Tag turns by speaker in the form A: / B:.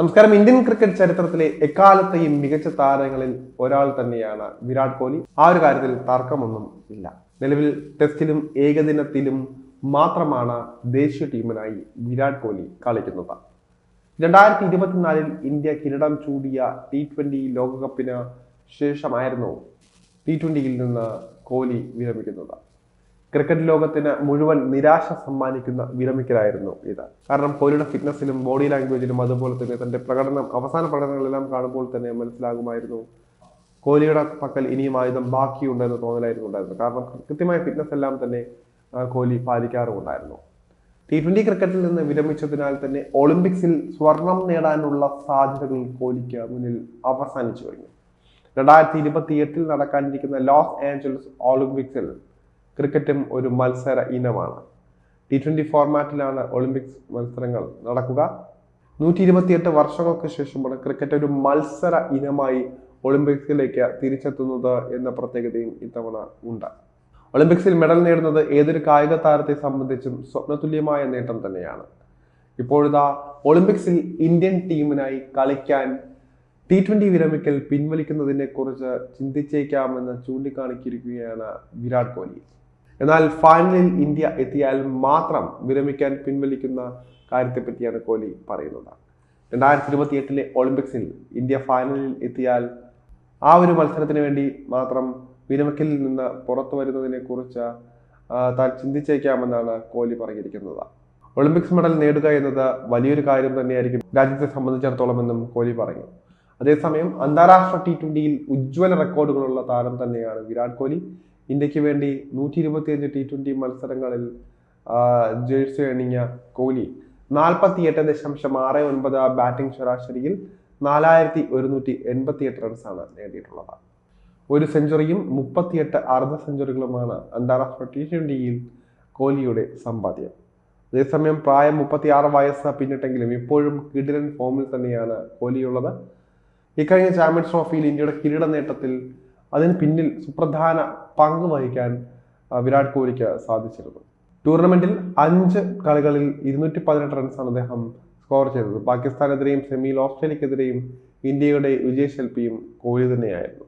A: നമസ്കാരം. Indian cricket ചരിത്രത്തിലെ എക്കാലത്തെയും മികച്ച താരങ്ങളിൽ ഒരാൾ തന്നെയാണ് വിരാട് കോഹ്ലി. ആ ഒരു കാര്യത്തിൽ തർക്കമൊന്നും ഇല്ല. നിലവിൽ ടെസ്റ്റിലും ഏകദിനത്തിലും മാത്രമാണ് ദേശീയ ടീമിനായി വിരാട് കോഹ്ലി കളിക്കുന്നത്. രണ്ടായിരത്തി ഇരുപത്തിനാലിൽ ഇന്ത്യ കിരീടം ചൂടിയ ടി ട്വന്റി ലോകകപ്പിന് ശേഷമായിരുന്നു ടി ട്വന്റിയിൽ നിന്ന് കോഹ്ലി വിരമിക്കുന്നത്. ക്രിക്കറ്റ് ലോകത്തിന് മുഴുവൻ നിരാശ സമ്മാനിക്കുന്ന വിരമിക്കലായിരുന്നു ഇത്. കാരണം കോഹ്ലിയുടെ ഫിറ്റ്നസിലും ബോഡി ലാംഗ്വേജിലും അതുപോലെ തന്നെ തന്റെ പ്രകടനം അവസാന പ്രകടനങ്ങളെല്ലാം കാണുമ്പോൾ തന്നെ മനസ്സിലാകുമായിരുന്നു. കോഹ്ലിയുടെ പക്കൽ ഇനിയും ആയുധം ബാക്കിയുണ്ടെന്ന് തോന്നലായിരുന്നു ഉണ്ടായിരുന്നത്. കാരണം കൃത്യമായ ഫിറ്റ്നസ് എല്ലാം തന്നെ കോഹ്ലി പാലിക്കാറുമുണ്ടായിരുന്നു. ടി ട്വന്റി ക്രിക്കറ്റിൽ നിന്ന് വിരമിച്ചതിനാൽ തന്നെ ഒളിമ്പിക്സിൽ സ്വർണം നേടാനുള്ള സാധ്യതകൾ കോഹ്ലിക്ക് മുന്നിൽ അവസാനിച്ചു കഴിഞ്ഞു. രണ്ടായിരത്തി ഇരുപത്തി എട്ടിൽ നടക്കാനിരിക്കുന്ന ലോസ് ആഞ്ചലസ് ഒളിമ്പിക്സിൽ ക്രിക്കറ്റും ഒരു മത്സര ഇനമാണ്. ടി ട്വന്റി ഫോർമാറ്റിലാണ് ഒളിമ്പിക്സ് മത്സരങ്ങൾ നടക്കുക. നൂറ്റി ഇരുപത്തിയെട്ട് വർഷങ്ങൾക്ക് ശേഷമാണ് ക്രിക്കറ്റ് ഒരു മത്സര ഇനമായി ഒളിമ്പിക്സിലേക്ക് തിരിച്ചെത്തുന്നത് എന്ന പ്രത്യേകതയും ഇത്തവണ ഉണ്ട്. ഒളിമ്പിക്സിൽ മെഡൽ നേടുന്നത് ഏതൊരു കായിക താരത്തെ സംബന്ധിച്ചും സ്വപ്നതുല്യമായ നേട്ടം തന്നെയാണ്. ഇപ്പോഴിതാ ഒളിമ്പിക്സിൽ ഇന്ത്യൻ ടീമിനായി കളിക്കാൻ ടി ട്വന്റി വിരമിക്കൽ പിൻവലിക്കുന്നതിനെ കുറിച്ച് ചിന്തിച്ചേക്കാമെന്ന് ചൂണ്ടിക്കാണിച്ചിരിക്കുകയാണ് വിരാട് കോഹ്ലി. എന്നാൽ ഫൈനലിൽ ഇന്ത്യ എത്തിയാൽ മാത്രം വിരമിക്കാൻ പിൻവലിക്കുന്ന കാര്യത്തെപ്പറ്റിയാണ് കോഹ്ലി പറയുന്നത്. രണ്ടായിരത്തി ഇരുപത്തി എട്ടിലെ ഒളിമ്പിക്സിൽ ഇന്ത്യ ഫൈനലിൽ എത്തിയാൽ ആ ഒരു മത്സരത്തിന് വേണ്ടി മാത്രം വിരമിക്കലിൽ നിന്ന് പുറത്തു വരുന്നതിനെ കുറിച്ച് താൻ ചിന്തിച്ചേക്കാമെന്നാണ് കോഹ്ലി പറഞ്ഞിരിക്കുന്നത്. ഒളിമ്പിക്സ് മെഡൽ നേടുക എന്നത് വലിയൊരു കാര്യം തന്നെയായിരിക്കും രാജ്യത്തെ സംബന്ധിച്ചിടത്തോളം എന്നും കോഹ്ലി പറഞ്ഞു. അതേസമയം അന്താരാഷ്ട്ര ടി ട്വന്റിയിൽ ഉജ്ജ്വല റെക്കോർഡുകളുള്ള താരം തന്നെയാണ് വിരാട് കോഹ്ലി. ഇന്ത്യയ്ക്ക് വേണ്ടി നൂറ്റി ഇരുപത്തിയഞ്ച് ടി ട്വന്റി മത്സരങ്ങളിൽ ജേഴ്സി അണിഞ്ഞ കോഹ്ലി നാൽപ്പത്തി എട്ട് ദശാംശം ആറ് ഒൻപത് ബാറ്റിംഗ് ശരാശരിയിൽ നാലായിരത്തി ഒരുന്നൂറ്റി എൺപത്തി എട്ട് റൺസാണ് നേടിയിട്ടുള്ളത്. ഒരു സെഞ്ചുറിയും മുപ്പത്തിയെട്ട് അർദ്ധ സെഞ്ചുറികളുമാണ് അന്താരാഷ്ട്ര ടി ട്വന്റിയിൽ കോഹ്ലിയുടെ സമ്പാദ്യം. അതേസമയം പ്രായം മുപ്പത്തിയാറ് വയസ്സ് പിന്നിട്ടെങ്കിലും ഇപ്പോഴും കിടിലൻ ഫോമിൽ തന്നെയാണ് കോഹ്ലിയുള്ളത്. ഇക്കഴിഞ്ഞ ചാമ്പ്യൻസ് ട്രോഫിയിൽ ഇന്ത്യയുടെ കിരീട നേട്ടത്തിൽ അതിന് പിന്നിൽ സുപ്രധാന പങ്ക് വഹിക്കാൻ വിരാട് കോഹ്ലിക്ക് സാധിച്ചിരുന്നു. ടൂർണമെന്റിൽ അഞ്ച് കളികളിൽ ഇരുന്നൂറ്റി പതിനെട്ട് റൺസാണ് അദ്ദേഹം സ്കോർ ചെയ്തത്. പാകിസ്ഥാനെതിരെയും സെമിയിൽ ഓസ്ട്രേലിയക്കെതിരെയും ഇന്ത്യയുടെ വിജയശില്പിയും കോഹ്ലി തന്നെയായിരുന്നു.